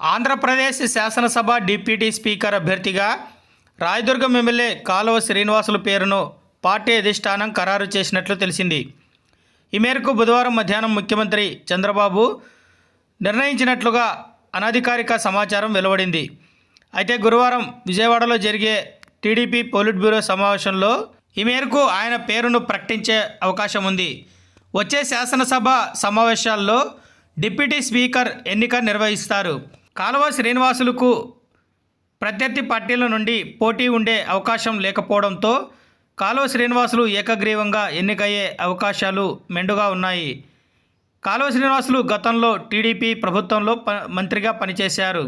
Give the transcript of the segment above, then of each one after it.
ఆంధ్రప్రదేశ్ శాసనసభ deputy speaker అభ్యర్థిగా Rayadurgam MLA కాలువ శ్రీనివాసుల పేరును పార్టీ అధిష్టానం ఖరారు చేసినట్లు తెలిసింది. ఈ మేరకు బుధవారం మధ్యాహ్నం ముఖ్యమంత్రి చంద్రబాబు నిర్ణయించినట్లుగా అనధికారిక సమాచారం వెలువడింది. అయితే గురువారం విజయవాడలో జరిగే టీడీపీ పోలిట్ బ్యూరో సమావేశంలో ఈ మేరకు ఆయన పేరును ప్రకటించే అవకాశం ఉంది. వచ్చే శాసనసభ సమావేశాల్లో డిప్యూటీ స్పీకర్ ఎన్నిక నిర్వహిస్తారు. కాలువ శ్రీనివాసులకు ప్రత్యర్థి పార్టీల నుండి పోటీ ఉండే అవకాశం లేకపోవడంతో కాలువ శ్రీనివాసులు ఏకగ్రీవంగా ఎన్నికయ్యే అవకాశాలు మెండుగా ఉన్నాయి. కాలువ శ్రీనివాసులు గతంలో టీడీపీ ప్రభుత్వంలో ప మంత్రిగా పనిచేశారు.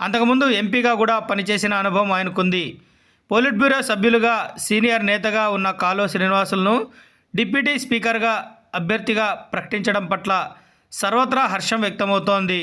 అంతకుముందు ఎంపీగా కూడా పనిచేసిన అనుభవం ఆయనకుంది. పోలిట్ బ్యూరో సభ్యులుగా సీనియర్ నేతగా ఉన్న కాలువ శ్రీనివాసులను డిప్యూటీ స్పీకర్గా అభ్యర్థిగా ప్రకటించడం పట్ల సర్వత్రా హర్షం వ్యక్తమవుతోంది.